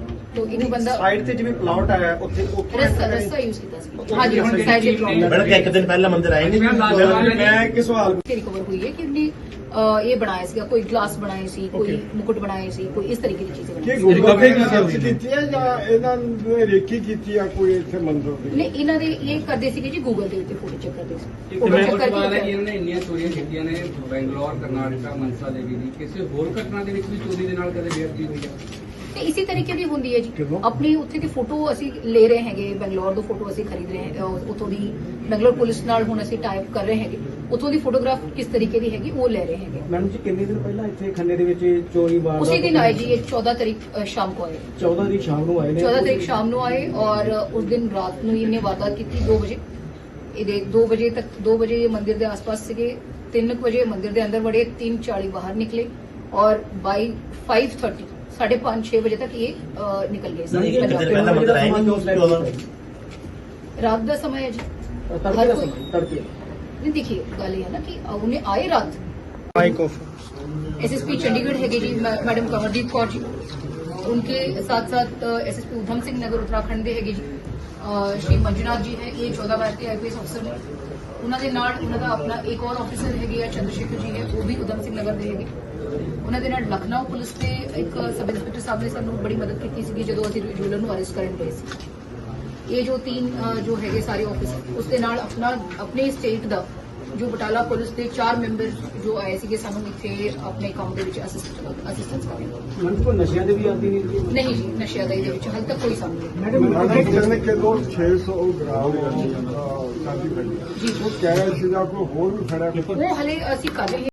ਤੋ ਇੱਕ ਬੰਦਾ ਸਾਈਡ ਤੇ ਜਿਵੇਂ ਪਲਾਟ ਆਇਆ ਉੱਥੇ ਉੱਥੋਂ ਰੱਸਾ ਰੱਸਾ ਯੂਜ਼ ਕੀਤਾ ਸੀ। ਹਾਂਜੀ ਸਾਈਡ ਤੇ ਪ੍ਰੋਬਲਮ ਮੈਡਮ ਕਿ ਇੱਕ ਦਿਨ ਪਹਿਲਾਂ ਮੰਦਿਰ ਆਏ ਨੇ ਮੈਂ ਇੱਕ ਸਵਾਲ ਤੇ ਰਿਕਵਰ ਹੋਈ ਹੈ ਕਿ ਉਹਨੇ ਅ, ਇਹ ਬਣਾਇਆ ਸੀਗਾ? ਕੋਈ ਗਲਾਸ ਬਣਾਏ ਸੀ ਕੋਈ ਮੁਕਟ ਬਣਾਏ ਸੀ ਕੋਈ ਇਸ ਤਰੀਕੇ ਦੀ ਚੀਜ਼ਾਂ ਕੀ ਬਣਾਈ ਸੀ? ਗੁਰਦੁਆਰੇ ਦੀ ਸਰਚ ਕੀਤੀ ਹੈ ਜਾਂ ਇਹਨਾਂ ਨੇ ਰੇਕੀ ਕੀਤੀ ਆ ਕੋਈ ਇੱਥੇ ਮੰਦਰ ਦੀ? ਨਹੀਂ ਇਹਨਾਂ ਦੇ ਇਹ ਕਰਦੇ ਸੀਗੇ ਜੀ ਗੂਗਲ ਦੇ ਉੱਤੇ ਫੋਟੋ ਚੈੱਕ ਕਰਦੇ ਸੀ। ਫੋਟੋ ਮੈਂ ਚੈੱਕ ਉਸ ਤੋਂ ਬਾਅਦ ਹੈ ਕਿ ਕਰਕੇ ਇਹਨਾਂ ਨੇ ਇੰਨੀਆਂ ਚੋਰੀਆਂ ਕੀਤੀਆਂ ਨੇ ਬੈਂਗਲੌਰ ਕਰਨਾਟਕਾ ਮਨਸਾ ਦੇਵੀ ਦੀ ਕਿਸੇ ਹੋਰ ਘਟਨਾ ਦੇ ਵਿੱਚ ਵੀ ਚੋਰੀ ਦੇ ਨਾਲ ਕਦੇ ਬੇਅਦਬੀ ਹੋਈ ਹੈ ਤੇ ਇਸੇ ਤਰੀਕੇ ਦੀ ਹੁੰਦੀ ਹੈ ਜੀ। ਆਪਣੀ ਉੱਥੇ ਦੀ ਫੋਟੋ ਅਸੀਂ ਲੈ ਰਹੇ ਹੈਗੇ ਬੰਗਲੌਰ ਤੋਂ ਫੋਟੋ ਅਸੀਂ ਖਰੀਦ ਰਹੇ ਹਾਂ ਉਥੋਂ ਦੀ ਬੰਗਲੌਰ ਪੁਲਿਸ ਨਾਲ ਹੁਣ ਅਸੀਂ ਟਾਈਪ ਕਰ ਰਹੇ ਹੈਗੇ। ਉਥੋਂ ਦੀ ਫੋਟੋਗ੍ਰਾਫ ਕਿਸ ਤਰੀਕੇ ਦੀ ਹੈਗੀ ਉਹ ਲੈ ਰਹੇ ਹੈਗੇ। ਮੈਡਮ ਜੀ ਕਿੰਨੇ ਦਿਨ ਪਹਿਲਾਂ ਇੱਥੇ ਖੰਨੇ ਦੇ ਵਿੱਚ ਚੋਰੀ ਵਾਰ ਉਸੇ ਦਿਨ ਆਏ ਜੀ 14 ਤਰੀਕ ਸ਼ਾਮ ਨੂੰ ਆਏ। 14 ਤਰੀਕ ਸ਼ਾਮ ਨੂੰ ਆਏ ਨੇ? 14 ਤਰੀਕ ਸ਼ਾਮ ਨੂੰ ਆਏ ਔਰ ਉਸ ਦਿਨ ਰਾਤ ਨੂੰ ਇਹਨੇ ਵਾਰਦਾਤ ਕੀਤੀ 2 ਵਜੇ। ਇਹਦੇ 2 ਵਜੇ ਤੱਕ 2 ਵਜੇ ਮੰਦਿਰ ਦੇ ਆਸ-ਪਾਸ ਸੀਗੇ 3 ਵਜੇ ਮੰਦਿਰ ਦੇ ਅੰਦਰ ਵੜੇ 3:40 ਬਾਹਰ ਨਿਕਲੇ ਔਰ ਬਾਈ 5:30 5:30 6 ਵਜੇ ਤੱਕ ਇਹ ਅ, ਨਿਕਲ ਗਏ ਨਹੀਂ, ਸੀ ਇੱਕ ਦਿਨ ਪੰਜਾਬ ਪਹਿਲਾਂ ਮੰਦਿਰ ਆਏ ਨੇ ਚੌਦਾਂ ਰਾਤ ਦਾ ਸਮਾਂ ਹੈ ਜੀ ਤੜਕੇ ਦਾ ਸਮਾਂ ਤੜਕੇ नहीं देखिए गल ये है ना कि उन्हें आए रात ਮਾਈਕ ਆਫ एसएसपी चंडीगढ़ है जी मै- मैडम कंवरदीप कौर जी उनके साथ साथ एसएसपी उधम सिंह नगर उत्तराखंड ਦੇ ਹੈਗੇ ਜੀ ਅਹ ਸ਼੍ਰੀ ਮੰਜੂਨਾਥ ਜੀ ਹੈ ਇਹ 14 ਭਾਰਤੀ ਆਈਪੀਐਸ ਅਫਸਰ ਨੇ ਉਹਨਾਂ ਦੇ ਨਾਲ ਉਹਨਾਂ ਦਾ ਆਪਣਾ ਇੱਕ ਹੋਰ ਆਫੀਸਰ ਹੈਗੇ ਆ ਚੰਦਰਸ਼ੇਖਰ ਜੀ ਨੇ ਉਹ ਵੀ ਉਧਮ ਸਿੰਘ ਨਗਰ ਦੇ ਹੈਗੇ ਉਹਨਾਂ ਦੇ ਨਾਲ ਲਖਨਊ ਪੁਲਿਸ ਦੇ ਇੱਕ ਸਬ ਇੰਸਪੈਕਟਰ ਸਾਹਿਬ ਨੇ ਸਾਨੂੰ ਬੜੀ ਮਦਦ ਕੀਤੀ ਸੀਗੀ ਜਦੋਂ ਅਸੀਂ ਜੂਲਰ ਨੂੰ ਅਰੈਸਟ ਕਰਨ ਗਏ ਸੀ ਇਹ ਜੋ ਤਿੰਨ ਅ, ਜੋ ਹੈਗੇ ਸਾਰੇ ਆਫਿਸਰ ਉਸ ਦੇ ਨਾਲ ਆਪਣਾ ਆਪਣੇ ਸਟੇਟ ਦਾ ਜੋ ਬਟਾਲਾ ਪੁਲਿਸ ਦੇ ਚਾਰ ਮੈਂਬਰ ਜੋ ਆਏ ਸੀਗੇ ਸਾਨੂੰ ਇੱਥੇ ਆਪਣੇ ਕੰਮ ਦੇ ਵਿੱਚ ਅਸਿਸਟੈਂਸ ਕਰਨ ਮੰਚ ਕੋ ਨਸ਼ਿਆਂ ਦੇ ਵੀ ਆਦੀ ਨਹੀਂ ਨਹੀਂ ਜੀ ਨਸ਼ਿਆਂ ਦਾ ਇਹਦੇ ਵਿੱਚ ਹਾਲੇ ਤੱਕ ਕੋਈ ਸਾਹਮਣੇ ਨਹੀਂ। ਮੈਡਮ ਮੈਡਮ ਕਹਿੰਦੇ ਕਿ ਲੋ 600 ਗ੍ਰਾਮ ਚਾਂਦੀ ਫੜੀ ਜੀ ਉਹ ਕਹਿ ਰਿਹਾ ਸੀਗਾ ਕੋਈ ਹੋਰ ਵੀ ਫੜਿਆ ਉਹ ਹਲੇ ਅਸੀਂ ਕਰ ਰਹੇ ਹਾਂ